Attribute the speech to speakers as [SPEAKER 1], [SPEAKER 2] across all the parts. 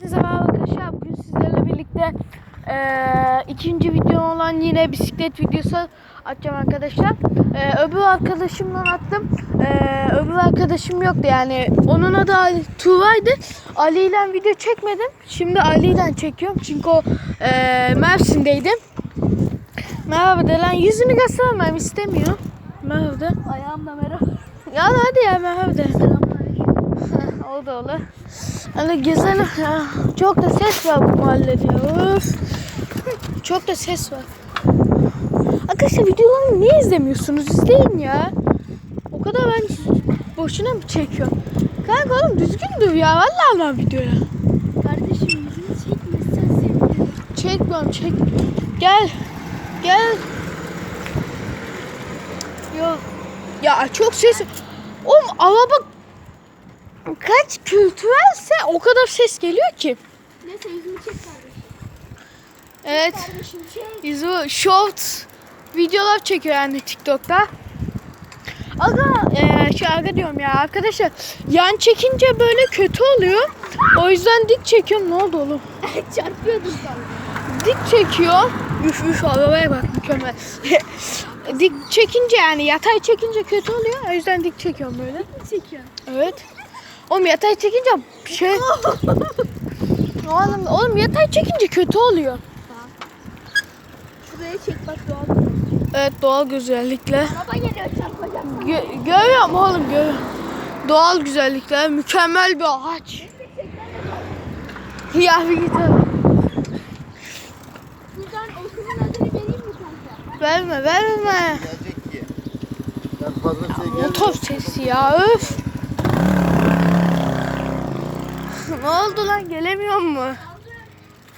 [SPEAKER 1] Herkese merhaba arkadaşlar. Bugün sizlerle birlikte eee, ikinci video olan yine bisiklet videosu atacağım arkadaşlar. Eee, öbür arkadaşımla attım. Eee, öbür arkadaşım yoktu yani. Onun adı Ali Tuğra'ydı. Ali ile video çekmedim. Şimdi Ali ile çekiyorum. Çünkü o eee Mersin'deydi. Merhaba de lan. Yüzünü göstermem istemiyor. Merhaba de.
[SPEAKER 2] Ayağımda merhaba.
[SPEAKER 1] Ya hadi ya merhaba de.
[SPEAKER 2] Selamünaleyküm.
[SPEAKER 1] Oldu oldu. Hani gezelim ya. Çok da ses var bu mahallede. Öf. Çok da ses var. Arkadaşlar videolarımı niye izlemiyorsunuz? İzleyin ya. O kadar ben boşuna mı çekiyorum? Kanka oğlum düzgün dur ya. Vallahi lan videoya.
[SPEAKER 2] Kardeşim yüzünü çekmezsen sevinirim.
[SPEAKER 1] Çekmiyorum çek. Gel. Gel. Yok. Ya çok ses. Oğlum araba kaç kültürelse o kadar ses geliyor ki.
[SPEAKER 2] Neyse yüzünü çek kardeşim.
[SPEAKER 1] Evet.
[SPEAKER 2] Kardeşim çek.
[SPEAKER 1] Bu short videolar çekiyor yani TikTok'ta. Aga eee şey aga diyorum ya arkadaşlar yan çekince böyle kötü oluyor. O yüzden dik çekiyorum. Ne oldu oğlum?
[SPEAKER 2] Çarpıyordun sana.
[SPEAKER 1] Dik çekiyor. Üf üf arabaya bak mükemmel. dik çekince yani yatay çekince kötü oluyor. O yüzden dik çekiyorum böyle.
[SPEAKER 2] Çekiyorsun.
[SPEAKER 1] Evet. Oğlum yatay çekince şey... oğlum, oğlum yatay çekince kötü oluyor.
[SPEAKER 2] Şuraya çek bak doğal.
[SPEAKER 1] Evet doğal güzellikle.
[SPEAKER 2] Araba geliyor çarpacak.
[SPEAKER 1] Gö- görüyorum oğlum görüyorum. Doğal güzellikler, mükemmel bir ağaç. Ya bir git oğlum.
[SPEAKER 2] Buradan okulun adını vereyim mi kanka?
[SPEAKER 1] Verme verme.
[SPEAKER 3] Gelecek ki. Ben fazla şey
[SPEAKER 1] Motor sesi ya öf. ne oldu lan gelemiyor mu?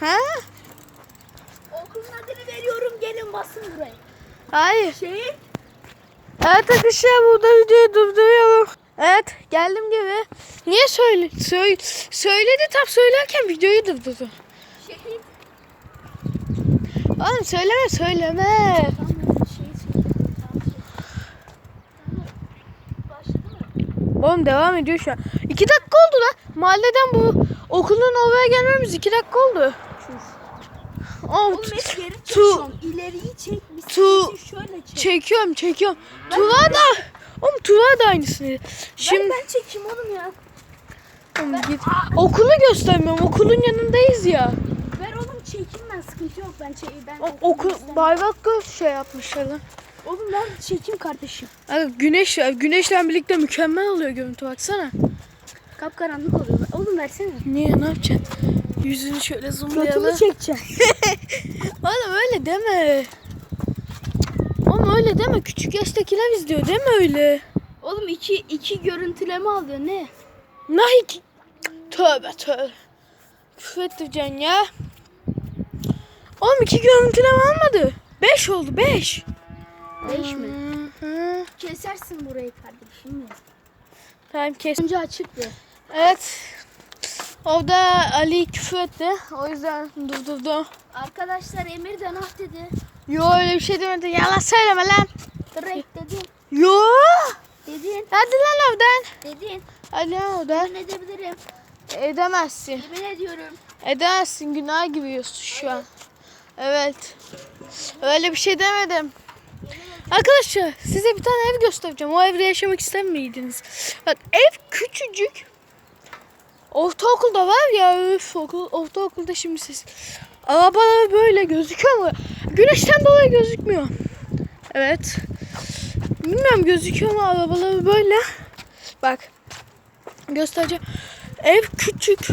[SPEAKER 1] Ha?
[SPEAKER 2] Okulun adını veriyorum gelin basın buraya.
[SPEAKER 1] Hayır.
[SPEAKER 2] Şey
[SPEAKER 1] Evet arkadaşlar burada videoyu durduruyorum. Evet geldim gibi. Niye söyle, söyle söyledi tam söylerken videoyu durdurdu.
[SPEAKER 2] şehit.
[SPEAKER 1] Oğlum söyleme söyleme.
[SPEAKER 2] Tamam şey söyle. Tamam şey. Tamam.
[SPEAKER 1] Oğlum devam ediyor şu an. İki dakika oldu lan. Mahalleden bu okulun oraya gelmemiz iki dakika oldu. Oğlum,
[SPEAKER 2] Oğlum hep geri
[SPEAKER 1] Tu-.
[SPEAKER 2] İleriyi çek.
[SPEAKER 1] Tu-
[SPEAKER 2] şöyle çek.
[SPEAKER 1] çekiyorum çekiyorum. Tuva da. Oğlum Tuva da aynısını.
[SPEAKER 2] Şimdi
[SPEAKER 1] Şimdi
[SPEAKER 2] ben çekeyim oğlum ya.
[SPEAKER 1] Oğlum git. Okulu göstermiyorum. Okulun yanındayız ya.
[SPEAKER 2] Ver oğlum çekeyim ben sıkıntı yok ben çekeyim ben.
[SPEAKER 1] O, okul bayrak göz şey yapmışlar lan.
[SPEAKER 2] Oğlum ben çekeyim kardeşim.
[SPEAKER 1] Abi güneş güneşle birlikte mükemmel oluyor görüntü baksana.
[SPEAKER 2] Kapkaranlık oluyor. Oğlum versene.
[SPEAKER 1] Niye ne yapacaksın? Yüzünü şöyle zoomlayalım.
[SPEAKER 2] Götümü çekeceğim.
[SPEAKER 1] Oğlum öyle deme. Oğlum öyle deme. Küçük yaştakiler izliyor deme öyle.
[SPEAKER 2] Oğlum iki, iki görüntüleme alıyor ne?
[SPEAKER 1] Nike. Tövbe tövbe. Küfür ettireceksin ya. Oğlum iki görüntüleme almadı. Beş oldu beş.
[SPEAKER 2] Beş mi? Kesersin burayı kardeşim ya.
[SPEAKER 1] Tamam kes.
[SPEAKER 2] Önce açıktı.
[SPEAKER 1] Evet. Orada Ali küfür etti. O yüzden durdurdu.
[SPEAKER 2] Arkadaşlar Emir de nah dedi.
[SPEAKER 1] Yo öyle bir şey demedi. Yalan söyleme lan.
[SPEAKER 2] Direkt dedin.
[SPEAKER 1] Yo.
[SPEAKER 2] Dedin.
[SPEAKER 1] Hadi lan oradan.
[SPEAKER 2] Dedin.
[SPEAKER 1] Hadi lan oradan.
[SPEAKER 2] Ben edebilirim.
[SPEAKER 1] Edemezsin.
[SPEAKER 2] Yemin ediyorum.
[SPEAKER 1] Edemezsin. Günah gibi yiyorsun şu an. Evet. Öyle bir şey demedim. Arkadaşlar size bir tane ev göstereceğim. O evde yaşamak ister miydiniz? Bak ev küçücük. Ortaokulda var ya öf okul, ortaokulda şimdi siz. Arabalar böyle gözüküyor mu? Güneşten dolayı gözükmüyor. Evet. Bilmiyorum gözüküyor mu arabaları böyle. Bak. Göstereceğim. Ev küçük.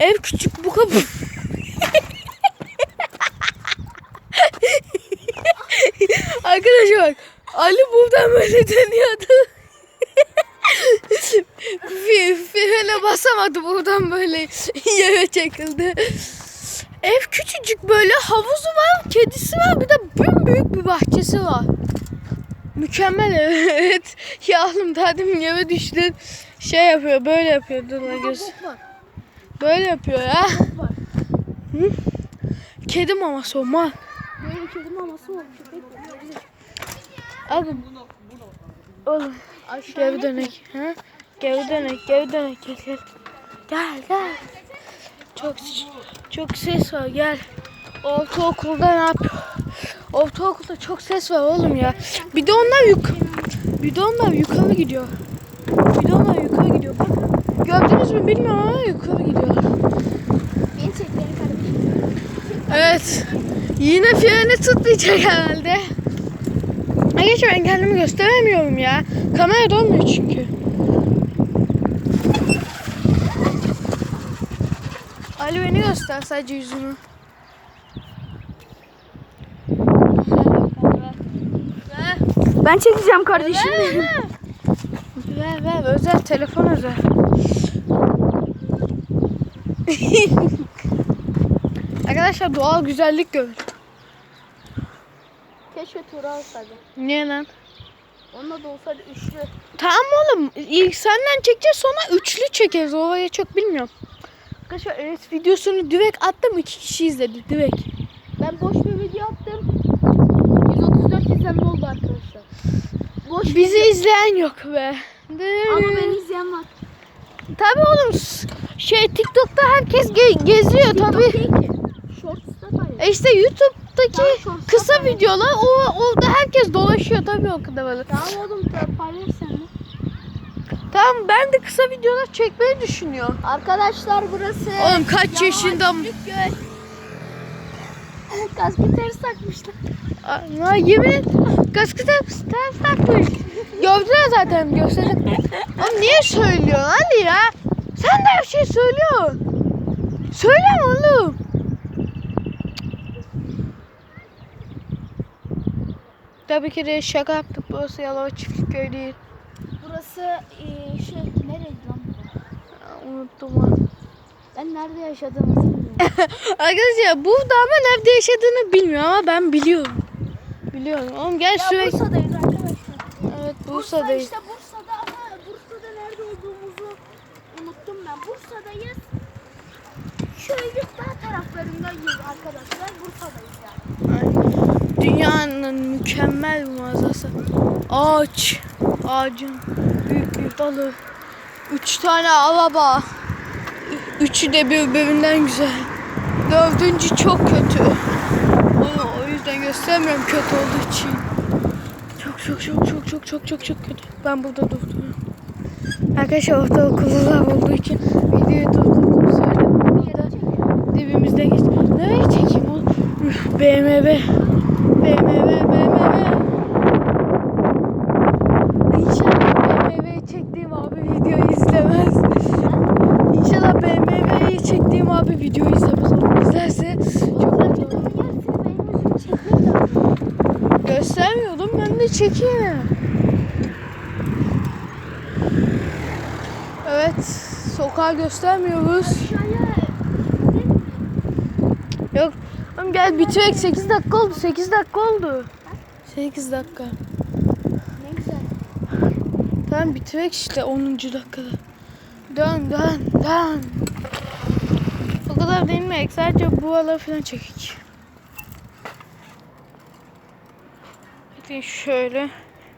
[SPEAKER 1] Ev küçük bu kadar. Arkadaşlar bak. Ali buradan böyle dönüyordu. Frene basamadı buradan böyle yere çekildi. Ev küçücük böyle havuzu var, kedisi var bir de büyük bir bahçesi var. Mükemmel ev, evet. Ya oğlum demin yere düştün. Şey yapıyor böyle yapıyor dur lan göz. Böyle yapıyor ya.
[SPEAKER 2] Var.
[SPEAKER 1] Kedi maması o mal.
[SPEAKER 2] Böyle kedi maması var. Köpek.
[SPEAKER 1] Abi. Oğlum geri dönek. Ha? Geri dönek, geri dönek. Gel gel. Gel gel. Çok çok ses var gel. Ortaokulda ne yapıyor? Ortaokulda çok ses var oğlum ya. Bir de onlar yuk bir de onlar yukarı gidiyor. Bir de onlar yukarı gidiyor. Bak. Gördünüz mü bilmiyorum ama yukarı gidiyor.
[SPEAKER 2] Beni çek beni kardeşim.
[SPEAKER 1] Evet. Yine freni tutmayacak herhalde. Arkadaşlar ben kendimi gösteremiyorum ya. Kamera dolmuyor çünkü. Ali beni göster sadece yüzünü. Ver.
[SPEAKER 2] Ben çekeceğim kardeşim.
[SPEAKER 1] Ver, ver. Ver ver özel telefon özel. Arkadaşlar doğal güzellik görün.
[SPEAKER 2] Keşke Tuğra olsaydı.
[SPEAKER 1] Niye lan?
[SPEAKER 2] Onunla da olsaydı üçlü.
[SPEAKER 1] Tamam oğlum. İlk senden çekeceğiz sonra üçlü çekeriz. Orayı çok bilmiyorum. Arkadaşlar evet videosunu direkt attım. iki kişi izledi direkt.
[SPEAKER 2] Ben boş bir video attım. 134 izlenme oldu arkadaşlar. Boş
[SPEAKER 1] Bizi izleyen yok be.
[SPEAKER 2] ama beni izleyen var.
[SPEAKER 1] Tabii oğlum. Şey TikTok'ta herkes ge- geziyor
[SPEAKER 2] ki. Shorts'ta da
[SPEAKER 1] E işte YouTube'daki kısa videolar o orada herkes dolaşıyor tabii o kadar böyle.
[SPEAKER 2] Tamam oğlum da paylaş sen de.
[SPEAKER 1] Tamam ben de kısa videolar çekmeyi düşünüyorum.
[SPEAKER 2] Arkadaşlar burası.
[SPEAKER 1] Oğlum kaç yaşında
[SPEAKER 2] Göl. Kaskı ters takmışlar.
[SPEAKER 1] Aa, yemin kaskı ters, ters takmış. Gördüler zaten gösterdim. Oğlum niye söylüyorsun Ali ya? Sen de her şeyi söylüyorsun. Söyleme oğlum. Tabii ki de şaka yaptık. Burası Yalova Çiftlikköy değil.
[SPEAKER 2] Burası eee, şey nereydi lan? bu?
[SPEAKER 1] Aa, Unuttum lan.
[SPEAKER 2] Ben nerede yaşadığımızı bilmiyorum.
[SPEAKER 1] Arkadaşlar burada ama nerede yaşadığını bilmiyor ama ben biliyorum. Biliyorum. Oğlum gel
[SPEAKER 2] ya
[SPEAKER 1] sürekli.
[SPEAKER 2] Bursa'dayız arkadaşlar.
[SPEAKER 1] Evet
[SPEAKER 2] Bursa
[SPEAKER 1] Bursa'dayız.
[SPEAKER 2] işte Bursa'da ama Bursa'da nerede olduğumuzu unuttum ben. Bursa'dayız. Şöyle dağ taraflarındayız arkadaşlar. Bursa'dayız.
[SPEAKER 1] Dünyanın mükemmel bir. Ağaç. Ağacın büyük bir dalı. Üç tane araba. Ü- Üçü de birbirinden güzel. Dördüncü çok kötü. Onu o yüzden göstermiyorum kötü olduğu için. Çok çok çok çok çok çok çok çok kötü. Ben burada durdum. Arkadaşlar ortaokullular olduğu için videoyu durdurdum. Burada dibimizde geç. Nereye çekeyim oğlum? BMW. BMW, BMW. İnşallah BMW'yi çektiğim abi videoyu izlemez. İnşallah BMW'yi çektiğim abi videoyu izlemez. Onu izlerse çok
[SPEAKER 2] lazım.
[SPEAKER 1] Göstermiyordum ben de çekeyim. Evet, sokağı göstermiyoruz.
[SPEAKER 2] Aşağıya
[SPEAKER 1] Yok. Oğlum gel bitirek 8 dakika oldu. 8 dakika oldu. 8 dakika.
[SPEAKER 2] ne güzel.
[SPEAKER 1] Tamam bitirek işte 10. dakikada. Dön dön dön. O kadar değinmeyek. Sadece bu ala falan çekik. Hadi şöyle.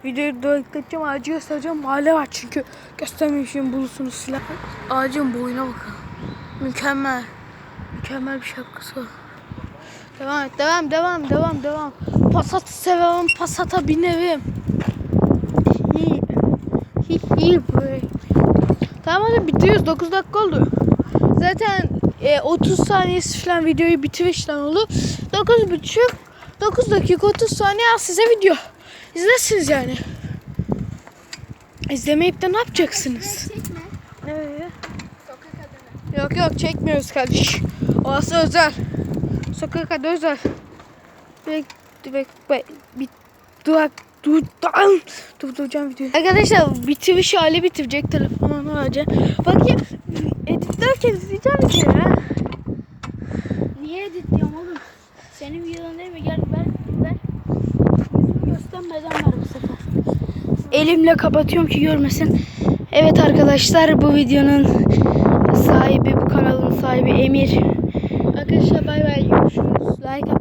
[SPEAKER 1] Videoyu dökleteceğim. Ağacı göstereceğim. Mahalle var çünkü. Göstermeyeyim bulursunuz silah. Ağacın boyuna bakın. Mükemmel. Mükemmel bir şapkası var. Devam et. Devam devam devam devam. Passat severim. Passat'a binerim. Hi. Hi hi bre. Tamam hadi bitiriyoruz. 9 dakika oldu. Zaten e, 30 saniyesi falan videoyu bitiriş lan oldu. 9 buçuk 9 dakika 30 saniye al size video. İzlersiniz yani. İzlemeyip de ne yapacaksınız?
[SPEAKER 2] Adını.
[SPEAKER 1] Yok yok çekmiyoruz kardeş. Orası özel. Sokak özel. Direkt direkt bir durak dur dur durduracağım videoyu. Arkadaşlar bitiriş hali bitirecek telefonunu alacak. Bakayım editlerken izleyeceğim videoyu ya.
[SPEAKER 2] Niye editliyorum oğlum? Senin videon değil mi? Gel ver ver. Yüzümü göstermeden ver bu sefer. Elimle kapatıyorum ki görmesin. Evet arkadaşlar bu videonun sahibi bu kanalın sahibi Emir.
[SPEAKER 1] Arkadaşlar bay bay. Like